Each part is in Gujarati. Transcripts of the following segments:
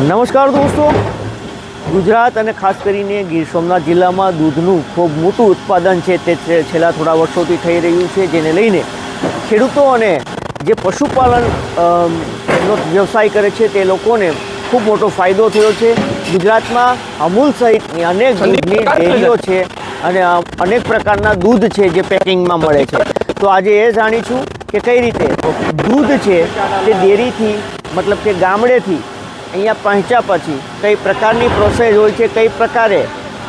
નમસ્કાર દોસ્તો. ગુજરાત અને ખાસ કરીને ગીર સોમનાથ જિલ્લામાં દૂધનું ખૂબ મોટું ઉત્પાદન છે તે છેલ્લા થોડા વર્ષોથી થઈ રહ્યું છે જેને લઈને ખેડૂતો અને જે પશુપાલન અમ, નો વ્યવસાય કરે છે તે લોકોને ખૂબ મોટો ફાયદો થયો છે. ગુજરાતમાં અમૂલ સહિતની અનેક દૂધની ડેરીઓ છે અને અનેક પ્રકારના દૂધ છે જે પેકિંગમાં મળે છે. તો આજે એ જાણીશું કે કઈ રીતે દૂધ છે તે ડેરીથી મતલબ કે ગામડેથી અહીંયા પહોંચ્યા પછી કઈ પ્રકારની પ્રોસેસ હોય છે કઈ પ્રકારે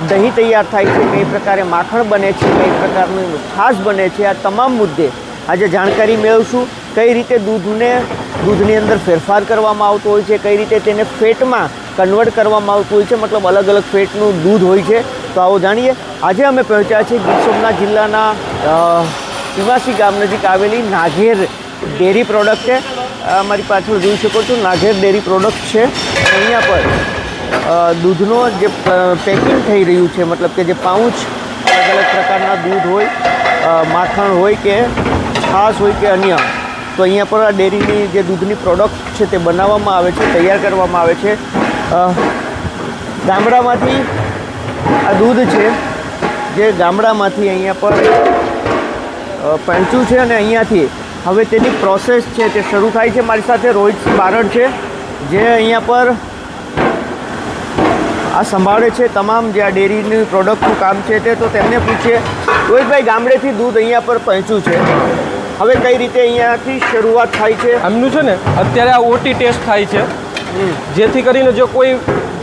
દહીં તૈયાર થાય છે કઈ પ્રકારે માખણ બને છે કઈ પ્રકારનું છાશ બને છે આ તમામ મુદ્દે આજે જાણકારી મેળવશું. કઈ રીતે દૂધને દૂધની અંદર ફેરફાર કરવામાં આવતો હોય છે કઈ રીતે તેને ફેટમાં કન્વર્ટ કરવામાં આવતું હોય છે મતલબ અલગ અલગ ફેટનું દૂધ હોય છે. તો આવો જાણીએ. આજે અમે પહોંચ્યા છીએ ગીર સોમનાથ જિલ્લાના અ, ગામ નજીક આવેલી નાઘેર ડેરી પ્રોડક્ટ. છે મારી પાછળ જોઈ શકો છો, નાઘેર ડેરી પ્રોડક્ટ છે. અહીંયા પર દૂધનો જે પેકિંગ થઈ રહ્યું છે, મતલબ કે જે પાઉચ અલગ અલગ પ્રકારના દૂધ હોય માખણ હોય કે છાશ હોય કે અન્ય, તો અહીંયા પર આ ડેરીની જે દૂધની પ્રોડક્ટ છે તે બનાવવામાં આવે છે, તૈયાર કરવામાં આવે છે. ગામડામાંથી આ દૂધ છે, જે ગામડામાંથી અહીંયા પર પહોંચ્યું છે અને અહીંયાથી હવે તેની પ્રોસેસ છે તે શરૂ થાય છે. મારી સાથે રોહિત બારડ છે જે અહીંયા પર આ સંભાળે છે તમામ જે આ ડેરીની પ્રોડક્ટનું કામ છે તે. તો તેમને પૂછીએ રોહિતભાઈ ગામડેથી દૂધ અહીંયા પર પહોંચ્યું છે. હવે કઈ રીતે અહીંયાથી શરૂઆત થાય છે? એમનું છે ને અત્યારે આ ઓટી ટેસ્ટ થાય છે. જેથી કરીને જો કોઈ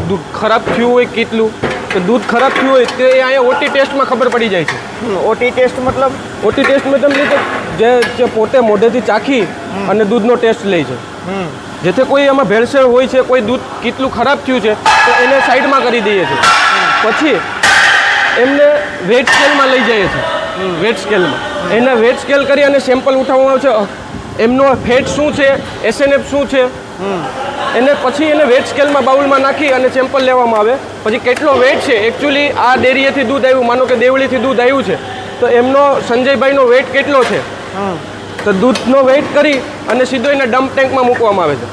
દૂધ ખરાબ થયું હોય કેટલું કે દૂધ ખરાબ થયું હોય તે અહીંયા ઓટી ટેસ્ટમાં ખબર પડી જાય છે. ઓટી ટેસ્ટ મતલબ? ઓટી ટેસ્ટમાં મતલબ જે જે પોતે મોઢેથી ચાખી અને દૂધનો ટેસ્ટ લે છે. જેથી કોઈ એમાં ભેળસેળ હોય છે કોઈ દૂધ કેટલું ખરાબ થયું છે તો એને સાઈડમાં કરી દઈએ છીએ. પછી એમને વેટ સ્કેલમાં લઈ જઈએ છીએ. વેટ સ્કેલમાં. એને વેટ સ્કેલ કરી અને સેમ્પલ ઉઠાવવામાં આવે છે એમનો ફેટ શું છે એસએનએફ શું છે? એને પછી એને વેટ સ્કેલમાં બાઉલમાં નાખી અને સેમ્પલ લેવામાં આવે. પછી કેટલો વેટ છે? એકચ્યુઅલી આ ડેરીએથી દૂધ આવ્યું માનો કે દેવળીથી દૂધ આવ્યું છે. તો એમનો સંજયભાઈનો વેટ કેટલો છે? તો દૂધનો વેઇટ કરી અને સીધો એને ડમ્પ ટેન્કમાં મૂકવામાં આવે છે.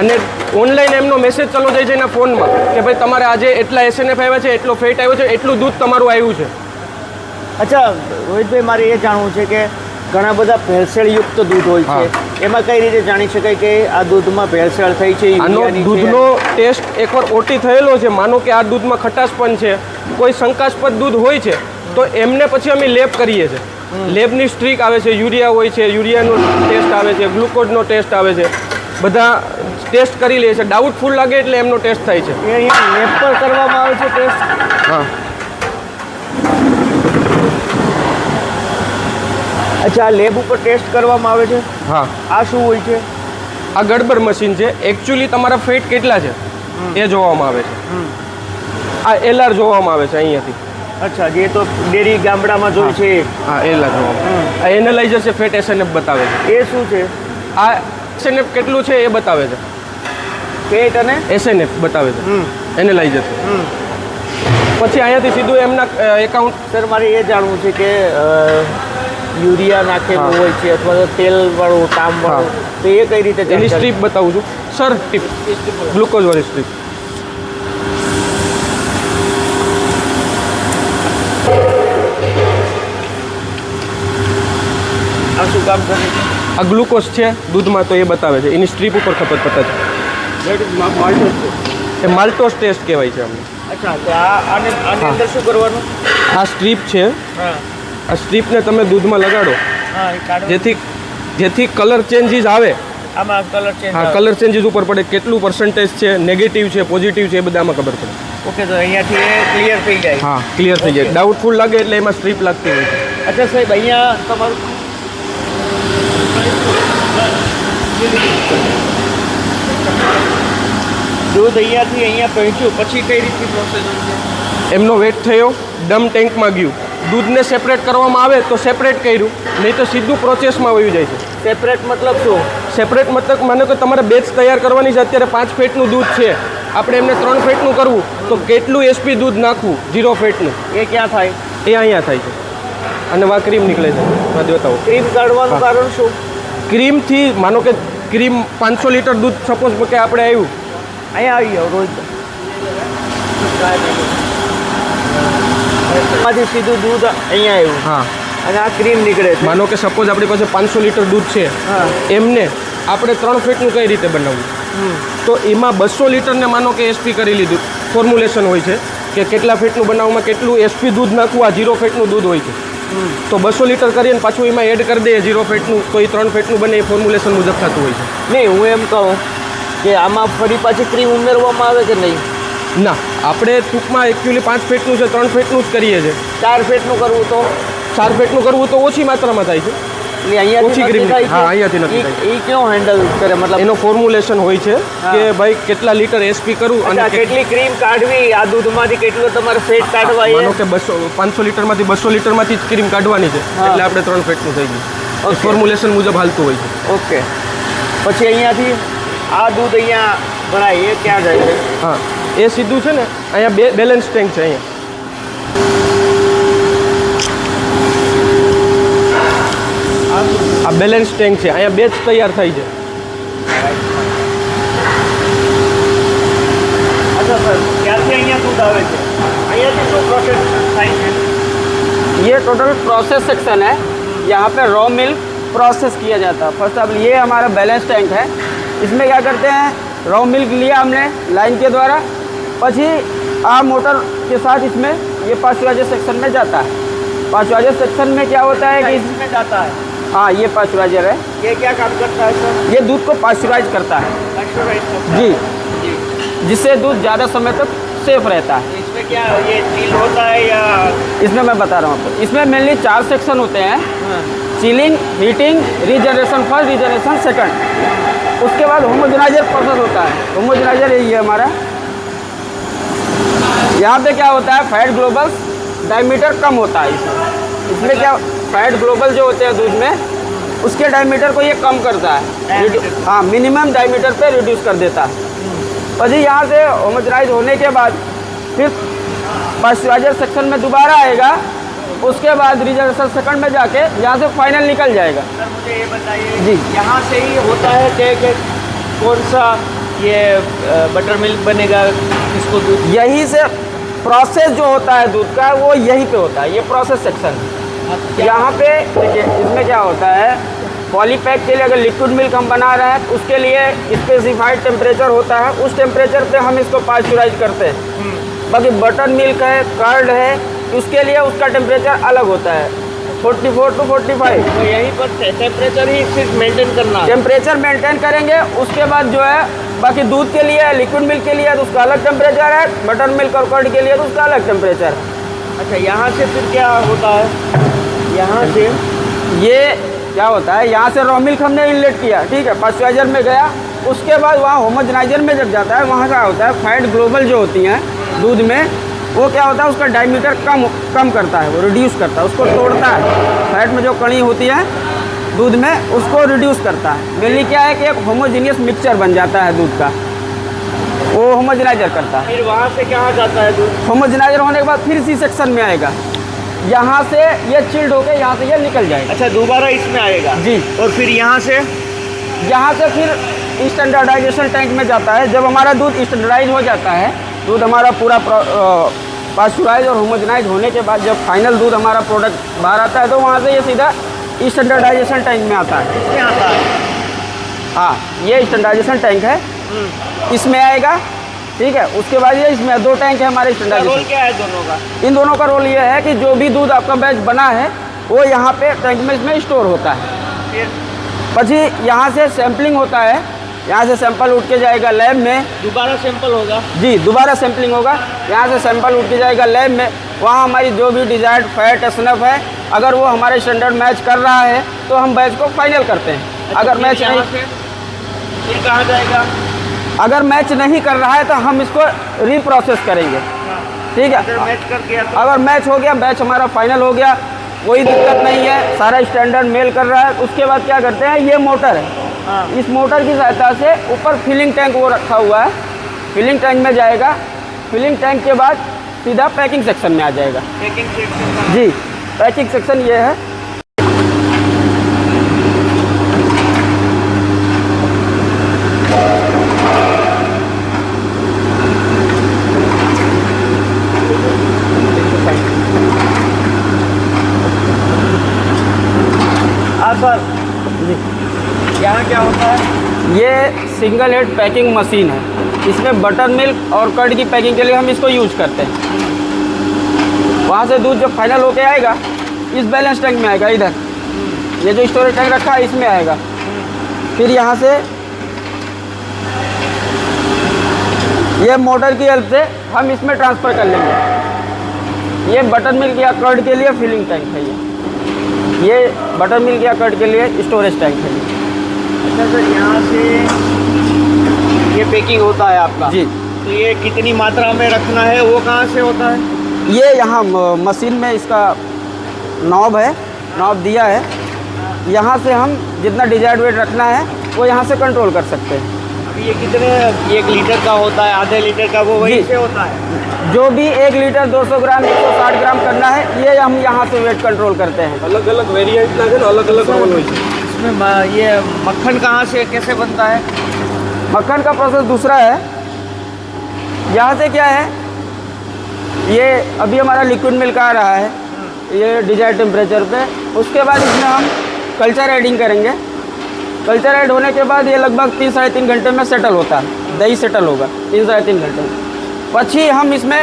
અને ઓનલાઈન એમનો મેસેજ ચાલુ જાય છે એના ફોનમાં કે ભાઈ તમારે આજે એટલા એસએનએફ આવ્યા છે એટલો ફેટ આવ્યો છે એટલું દૂધ તમારું આવ્યું છે. અચ્છા રોહિતભાઈ મારે એ જાણવું છે કે ઘણા બધા ભેળસેળયુક્ત દૂધ હોય છે. એમાં કઈ રીતે જાણી શકાય કે આ દૂધમાં ભેળસેળ થઈ છે આનો દૂધનો ટેસ્ટ એકવાર ઓટી થયેલો છે માનો કે આ દૂધમાં ખટાશ પણ છે કોઈ શંકાસ્પદ દૂધ હોય છે તો એમને પછી અમે લેપ કરીએ છીએ. લેબની સ્ટ્રીક આવે છે યુરિયા હોય છે યુરિયાનો ટેસ્ટ આવે છે ગ્લુકોઝનો ટેસ્ટ આવે છે. બધા ટેસ્ટ કરી લે છે. ડાઉટફુલ લાગે એટલે એમનો ટેસ્ટ થાય છે. એ અહીંયા લેબ પર કરવામાં આવે છે ટેસ્ટ. હા. અચ્છા આ લેબ ઉપર ટેસ્ટ કરવામાં આવે છે? હા. આ શું હોય છે? આ ગડબડ મશીન છે. એકચ્યુઅલી તમારા ફેટ કેટલા છે? એ જોવામાં આવે છે. આ એલઆર જોવામાં આવે છે અહીંયાથી. અચ્છા જે તો ડેરી ગામડામાં જોઈ છે. એ. હા એ જોવામાં આ એનાલાઇઝર છે ફેટ એસએનએફ બતાવે છે. એ શું છે? આ એસએનએફ કેટલું છે એ બતાવે છે. ફેટ અને? એસએનએફ બતાવે છે. એનાલાઇઝર પછી અહીંયાથી સીધું એમના એકાઉન્ટ સર મારે એ જાણવું છે કે યુરિયા નાખેલું હોય છે અથવા તો તેલવાળું કામવાળું તો એ કઈ રીતે એની સ્ટ્રીપ બતાવું છું. Sir tip. ગ્લુકોઝવાળી સ્ટ્રીપ. શું કામ કરે છે? આ ગ્લુકોઝ છે દૂધમાં તો એ બતાવે છે. એની સ્ટ્રીપ ઉપર ખબર પતા છે. એ માલ્ટોસ ટેસ્ટ કહેવાય છે અમને અચ્છા તો આ આને આની અંદર શું કરવાનું? આ સ્ટ્રીપ છે. આ સ્ટ્રીપને તમે દૂધમાં લગાડો. જેથી જેથી કલર ચેન્જીસ આવે. આમાં કલર ચેન્જ હા કલર ચેન્જીસ ઉપર પડે કેટલું પર્સન્ટેજ છે નેગેટિવ છે પોઝિટિવ છે એ બધામાં ખબર પડે. ઓકે તો અહીંયાથી એ ક્લિયર થઈ જાય. હા ક્લિયર થઈ જાય. ડાઉટફુલ લાગે એટલે એમાં સ્ટ્રીપ લાગતી હોય છે. અચ્છા સાહેબ અહીંયા તમારું દૂધ અહીંયાથી અહીંયા પહોંચ્યું પછી કઈ રીતની પ્રોસેસ એમનો વેટ થયો ડમ ટેન્કમાં ગયું. દૂધને સેપરેટ કરવામાં આવે તો સેપરેટ કર્યું નહીં તો સીધું પ્રોસેસમાં વયું જાય છે. સેપરેટ મતલબ શું? સેપરેટ મતલબ માનો કે તમારે બેચ તૈયાર કરવાની છે અત્યારે પાંચ ફેટનું દૂધ છે. આપણે એમને ત્રણ ફેટનું કરવું તો કેટલું એસપી દૂધ નાખવું? ઝીરો ફેટનું. એ ક્યાં થાય? એ અહીંયા થાય છે. અને વા ક્રીમ નીકળે છે. બતાવો ક્રીમ કાઢવાનું કારણ શું? ક્રીમથી માનો કે ક્રીમ પાંચસો લીટર દૂધ સપોઝ કે આપણે આવ્યું અહીંયા આવી જાઓ રોજ. માંથી સીધું દૂધ અહીંયા આવ્યું. હા. અને આ ક્રીમ નીકળે છે. માનો કે સપોઝ આપણી પાસે પાંચસો લીટર દૂધ છે. એમને આપણે ત્રણ ફેટનું કઈ રીતે બનાવવું. તો એમાં બસો લીટરને માનો કે એસપી કરી લીધું. ફોર્મ્યુલેશન હોય છે કે કેટલા ફેટનું બનાવવામાં કેટલું એસપી દૂધ નાખવું આ જીરો ફેટનું દૂધ હોય છે. તો બસો લીટર કરીને પાછું એમાં એડ કરી દઈએ જીરો ફેટનું તો એ ત્રણ ફેટનું બને એ ફોર્મ્યુલેશન મુજબ થતું હોય છે. નહીં હું એમ કહું કે આમાં ફરી પાછી ક્રીમ ઉમેરવામાં આવે કે નહીં? ના આપણે ટૂંકમાં એકચ્યુઅલી પાંચ ફેટનું છે ત્રણ ફેટનું જ કરીએ છીએ. ચાર ફેટનું કરવું તો? ચાર ફેટનું કરવું તો ઓછી માત્રામાં થાય છે. એટલે અહીંયાથી ઓછી ક્રીમ હા, અહીંયાથી નથી એ-. કેવો હેન્ડલ કરે? મતલબ એનો ફોર્મ્યુલેશન હોય છે કે ભાઈ કેટલા લીટર એસપી કરવું અને કેટ- કેટલી ક્રીમ કાઢવી? આ દૂધમાંથી કેટલું તમારે ફેટ કાઢવા માનો કે બસો પાંચસો લીટરમાંથી બસો લીટરમાંથી જ ક્રીમ કાઢવાની છે. એટલે આપણે ત્રણ ફેટનું થઈ ગયું. ફોર્મ્યુલેશન મુજબ હાલતું હોય છે. ઓકે. પછી અહીંયાથી આ દૂધ અહીંયા ભરાય એ ક્યાં જાય છે હા એ સીધું છે ને અહીંયા બે બેલેન્સ ટેન્ક છે અહીંયા આ બેલેન્સ ટેન્ક છે અહીંયા બે જ તૈયાર થાય છે અચ્છા સર ક્યાંથી અહીંયા દૂધ આવે છે અહીંયાથી શું પ્રોસેસ થાય છે ये टोटल प्रोसेस सेक्शन है यहाँ पे रॉ मिल्क प्रोसेस किया जाता है फर्स्ट ऑफ ये हमारा बैलेंस टैंक है इसमें क्या करते हैं? रॉ मिल्क लिया हमने लाइन के द्वारा। पची आ मोटर के साथ इसमें ये पाँचवाजे सेक्शन में जाता है। पाँचवाजे सेक्शन में क्या होता है कि इसमें जाता है। हाँ ये पाँचवाजर है। ये क्या काम करता है सर? ये दूध को पास्चुराइज करता है। करता जी है। जी। जिससे दूध ज़्यादा समय तक सेफ़ रहता है। इसमें क्या ये चील होता है या इसमें मैं बता रहा हूँ आपको। इसमें मेनली चार सेक्शन होते हैं। Chilling heating regeneration first regeneration second उसके बाद होमोजनाइजर प्रोसेस होता है। होमोजनाइजर यही है हमारा। यहाँ पे क्या होता है? फैट ग्लोबल डायमीटर कम होता है इसमें। इसमें क्या फैट ग्लोबल जो होते हैं दूध में उसके डायमीटर को ये कम करता है। हाँ मिनिमम डायमीटर पे रिड्यूस कर देता है। और जी यहाँ से होमोजनाइज होने के बाद फिर पास्चराइजर सेक्शन में दोबारा आएगा। उसके बाद रिजर्वेशन सेकंड में जाके यहाँ से फाइनल निकल जाएगा। सर मुझे ये बताइए जी। यहाँ से ही होता है कि कि कौन सा ये बटर मिल्क बनेगा इसको दूध? यहीं से प्रोसेस जो होता है दूध का वो यहीं पे होता है ये प्रोसेस सेक्शन यहाँ पे देखिए इसमें क्या होता है पॉलीपैक के लिए अगर लिक्विड मिल्क हम बना रहे हैं तो उसके लिए स्पेसिफाइड टेम्परेचर होता है उस टेम्परेचर पे हम इसको पास्चराइज करते हैं। बाकी बटर मिल्क है कर्ड है उसके लिए उसका टेम्परेचर अलग होता है। 44 टू 45 तो यहीं पर टेम्परेचर ही सिर्फ़ मेंटेन करना। टेम्परेचर मेंटेन करेंगे उसके बाद जो है बाकी दूध के लिए लिक्विड मिल्क के लिए तो उसका अलग टेम्परेचर है बटर मिल्क और कर्ड के लिए तो उसका अलग टेम्परेचर अच्छा यहाँ से फिर क्या होता है? यहाँ से ये क्या होता है यहाँ से रॉ मिल्क हमने इनलेट किया ठीक है पास्चराइजर में गया उसके बाद वहाँ होमोजनाइजर में जब जाता है वहाँ क्या होता है फैट ग्लोबल जो होती हैं दूध में वो क्या होता है उसका डायमीटर कम कम करता है वो रिड्यूस करता है उसको तोड़ता है। फैट में जो कणी होती है दूध में उसको रिड्यूस करता है। मेनली क्या है कि एक होमोजीनियस मिक्सचर बन जाता है दूध का। वो होमोजनाइजर करता है। फिर वहाँ से क्या जाता है दूध? होमोजनाइजर होने के बाद फिर इसी सेक्शन में आएगा। यहाँ से ये चिल्ड होकर यहाँ से ये निकल जाएगा। अच्छा दोबारा इसमें आएगा? जी। और फिर यहाँ से? यहाँ से फिर स्टैंडर्डाइजेशन टैंक में जाता है। जब हमारा दूध स्टैंडर्डाइज हो जाता है दूध हमारा पूरा पास्चुराइज और होमोजनाइज होने के बाद जब फाइनल दूध हमारा प्रोडक्ट बाहर आता है तो वहाँ से ये सीधा स्टैंडर्डाइजेशन टैंक में आता है। आता है। हाँ ये स्टैंडर्डाइजेशन टैंक है। इसमें आएगा ठीक है उसके बाद ये इसमें दो टैंक है हमारे स्टैंडर्डाइजेशन क्या है दोनों का? इन दोनों का रोल ये है कि जो भी दूध आपका बैच बना है वो यहाँ पे टैंक में इसमें स्टोर होता है। पची यहाँ से सैम्पलिंग होता है यहाँ से सैंपल उठ के जाएगा लैब में। दोबारा सैंपल होगा? जी दोबारा सैंपलिंग होगा। यहाँ से सैंपल उठ के जाएगा लैब में। वहाँ हमारी जो भी डिजायर्ड फैट एसनफ है अगर वो हमारे स्टैंडर्ड मैच कर रहा है तो हम बैच को फाइनल करते हैं। अच्छा, अगर मैच नहीं कहाँ जाएगा? अगर मैच नहीं कर रहा है तो हम इसको रीप्रोसेस करेंगे। ठीक अगर है मैच कर गया तो अगर मैच हो गया मैच हमारा फाइनल हो गया कोई दिक्कत नहीं है। सारा स्टैंडर्ड मेल कर रहा है उसके बाद क्या करते हैं ये मोटर है। हाँ। इस मोटर की सहायता से ऊपर फिलिंग टैंक वो रखा हुआ है। फिलिंग टैंक में जाएगा। फिलिंग टैंक के बाद सीधा पैकिंग सेक्शन में आ जाएगा। पैकिंग सेक्शन जी पैकिंग सेक्शन ये है यहाँ पर यहाँ क्या होता है ये सिंगल हेड पैकिंग मशीन है। इसमें बटर मिल्क और कर्ड की पैकिंग के लिए हम इसको यूज़ करते हैं। वहाँ से दूध जब फाइनल होके आएगा, इस बैलेंस टैंक में आएगा, इधर। ये जो स्टोरेज टैंक रखा है, इसमें आएगा। फिर यहाँ से ये मोटर की हेल्प से हम इसमें ट्रांसफ़र कर लेंगे। ये बटर मिल्क या कर्ड के लिए फिलिंग टैंक है ये। ये बटर मिल्क या कर्ड के लिए स्टोरेज टैंक है अच्छा सर, यहाँ से ये पैकिंग होता है आपका। जी। तो ये कितनी मात्रा में रखना है वो कहाँ से होता है? ये यहाँ मशीन में इसका नॉब है नॉब दिया है। यहाँ से हम जितना डिजायर्ड वेट रखना है वो यहाँ से कंट्रोल कर सकते हैं। ये कितने एक लीटर का होता है आधे लीटर का वो वही से होता है? जो भी एक लीटर 200 ग्राम 160 ग्राम करना है ये हम यहाँ से वेट कंट्रोल करते हैं। अलग अलग वेरिएंट अलग अलग इसमें ये मक्खन कहाँ से कैसे बनता है? मक्खन का प्रोसेस दूसरा है। यहाँ से क्या है? ये अभी हमारा लिक्विड मिल्क आ रहा है। ये डिज़ायर टेम्परेचर पे। उसके बाद इसमें हम कल्चर एडिंग करेंगे। कल्चर ऐड होने के बाद ये लगभग तीन साढ़े तीन घंटे में सेटल होता है। दही सेटल होगा तीन साढ़े तीन घंटे में। પછી हम इसमें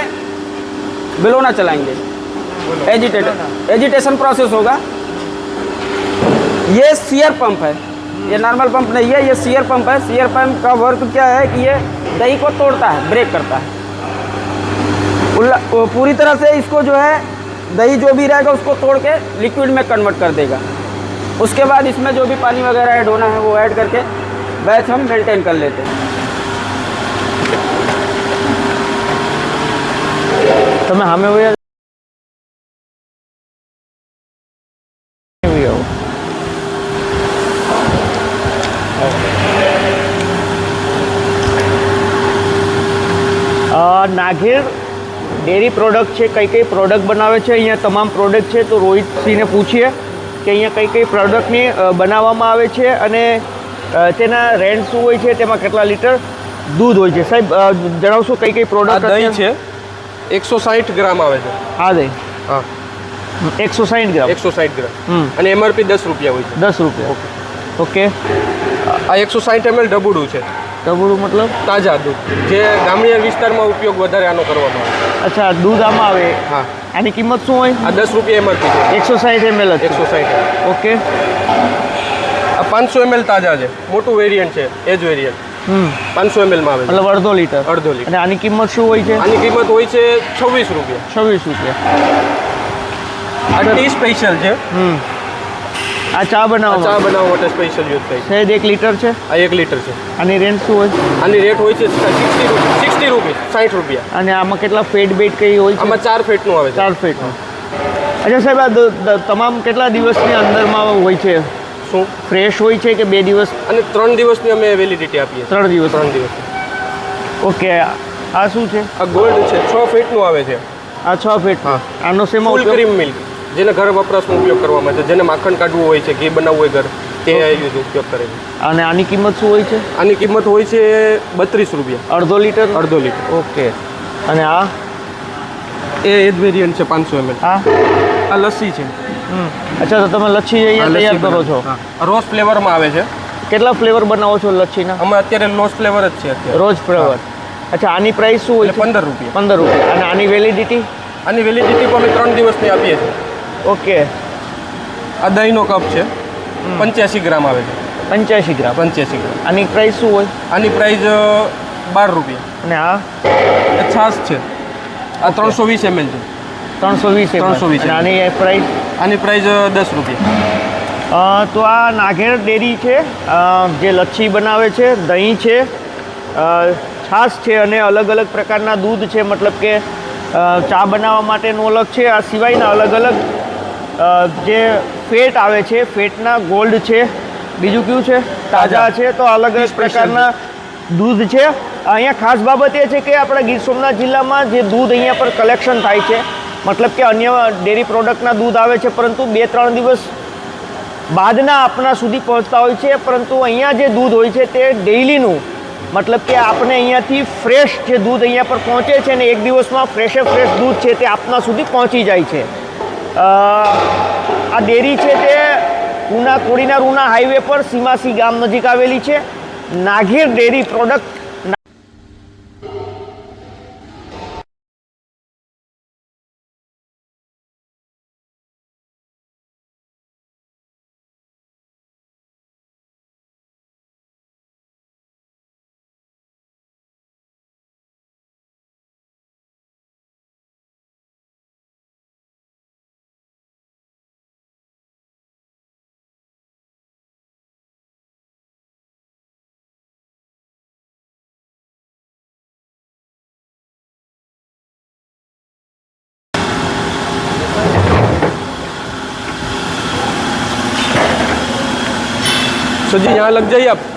बिलोना चलाएँगे। एजिटेटर एजिटेशन प्रोसेस होगा। ये सीयर पंप है। ये नॉर्मल पंप नहीं है, ये सीयर पंप है। सीयर पंप का वर्क क्या है कि ये दही को तोड़ता है ब्रेक करता है। पूरी तरह से इसको जो है, दही जो भी रहेगा उसको तोड़ के लिक्विड में कन्वर्ट कर देगा। उसके बाद इसमें जो भी पानी वगैरह ऐड होना है, वो ऐड करके बैच हम मेंटेन कर लेते हैं। तो मैं हमें हुए અ, ડેરી પ્રોડક્ટ છે કઈ કઈ પ્રોડક્ટ બનાવે છે અહીંયા તમામ પ્રોડક્ટ છે તો રોહિતસિંહને પૂછીએ કે અહીંયા કઈ કઈ પ્રોડક્ટની બનાવવામાં આવે છે અને તેના રેન્ટ શું હોય છે તેમાં કેટલા લીટર દૂધ હોય છે. સાહેબ જણાવશો કઈ કઈ પ્રોડક્ટ દહીં છે એકસો સાઠ ગ્રામ આવે છે. હા દહીં. હા. એકસો સાઠ ગ્રામ. એકસો સાઠ ગ્રામ. અને એમઆરપી દસ રૂપિયા હોય છે. દસ રૂપિયા ઓકે. આ એકસો સાઠ એમએલ ડબુડું છે. ટબુડું મતલબ? તાજા દૂધ. જે ગ્રામ્ય વિસ્તારમાં ઉપયોગ વધારે આનો કરવામાં આવે. અચ્છા દૂધ આમાં આવે? હા. આની કિંમત શું હોય? આ દસ રૂપિયા એમઆરપી છે. એકસો સાઠ એમએલ એકસો સાઠ ઓકે. આ પાંચસો એમએલ તાજા છે. મોટું વેરિયન્ટ છે એ જ વેરિયન્ટ. પાંચસો એમએલમાં આવે મતલબ અડધો લીટર. અડધો લીટર. અને આની કિંમત શું હોય છે? આની કિંમત હોય છે છવ્વીસ રૂપિયા. છવ્વીસ રૂપિયા. આ ટી સ્પેશિયલ છે. હમ. આ ચા બનાવો. ચા બનાવવા બનાવવા માટે સ્પેશિયલ યુઝ થાય. છે સહેજ એક લીટર છે? આ એક લીટર છે. આની રેન્ટ શું હોય? આની રેટ હોય છે સિક્સટી સિક્સટી રૂપીસ સાઠ રૂપિયા. અને આમાં કેટલા ફેટ બેટ કઈ હોય છે? આમાં ચાર ફેટનું આવે ચાર ફેટનું. અચ્છા સાહેબ આ તમામ કેટલા દિવસની અંદરમાં હોય છે? શું? ફ્રેશ હોય છે કે બે દિવસ? અને ત્રણ દિવસની અમે વેલિડિટી આપીએ ત્રણ દિવસ. ત્રણ દિવસ. ઓકે આ શું છે? આ ગોલ્ડ છે છ ફીટનું આવે છે. આ છ ફીટ. હા. આનો સેમ ફૂલ ક્રીમ મિલ્ક જેને ઘર વપરાશમાં ઉપયોગ કરવામાં છે જેને માખણ કાઢવું હોય છે ઘી બનાવવું હોય ઘર તે યુઝ ઉપયોગ કરે છે. અને આની કિંમત શું હોય છે? આની કિંમત હોય છે બત્રીસ રૂપિયા. અડધો લીટર? અડધો લીટર. ઓકે. અને આ? એ એ જ વેરિયન્ટ છે પાંચસો એમએલ આ આ લસ્સી છે. અચ્છા તો તમે લચ્છી અહીંયા તૈયાર કરો છો? રોઝ ફ્લેવરમાં આવે છે. કેટલા ફ્લેવર બનાવો છો લચ્છીના અમે અત્યારે રોઝ ફ્લેવર જ છે અત્યારે. રોજ ફ્લેવર. અચ્છા આની પ્રાઇસ શું હોય છે? પંદર રૂપિયા. પંદર રૂપિયા. અને આની વેલિડિટી આની વેલિડિટી પણ અમે ત્રણ દિવસની આપીએ છીએ. ઓકે. આ દહીંનો કપ છે. પંચ્યાસી ગ્રામ આવે છે. પંચ્યાસી ગ્રામ. પંચ્યાસી ગ્રામ. આની પ્રાઇસ શું હોય? આની પ્રાઇસ બાર રૂપિયા. અને આ? છાશ છે. આ ત્રણસો વીસ એમએલ છે. ત્રણસો વીસ ત્રણસો વીસ આની પ્રાઇસ આની પ્રાઇસ દસ રૂપિયા. તો આ નાઘેર ડેરી છે. જે લચ્છી બનાવે છે દહીં છે છાશ છે અને અલગ અલગ પ્રકારના દૂધ છે. મતલબ કે ચા બનાવવા માટેનું અલગ છે. આ સિવાયના અલગ અલગ જે ફેટ આવે છે ફેટના ગોલ્ડ છે બીજું કયું છે? તાજા છે તો અલગ અલગ પ્રકારના દૂધ છે. અહીંયા ખાસ બાબત એ છે કે આપણા ગીર સોમનાથ જિલ્લામાં જે દૂધ અહીંયા પર કલેક્શન થાય છે મતલબ કે અન્ય ડેરી પ્રોડક્ટના દૂધ આવે છે પરંતુ બે ત્રણ દિવસ બાદના આપણા સુધી પહોંચતા હોય છે પરંતુ અહીંયા જે દૂધ હોય છે તે ડેઇલીનું મતલબ કે આપણે અહીંયાથી ફ્રેશ જે દૂધ અહીંયા પર પહોંચે છે ને એક દિવસમાં ફ્રેશે ફ્રેશ દૂધ છે તે આપના સુધી પહોંચી જાય છે. આ ડેરી છે તે ઉના કોડીના ઉના હાઈવે પર સીમાસી ગામ નજીક આવેલી છે. નાઘેર ડેરી પ્રોડક્ટ सर जी यहाँ लग जाइए आप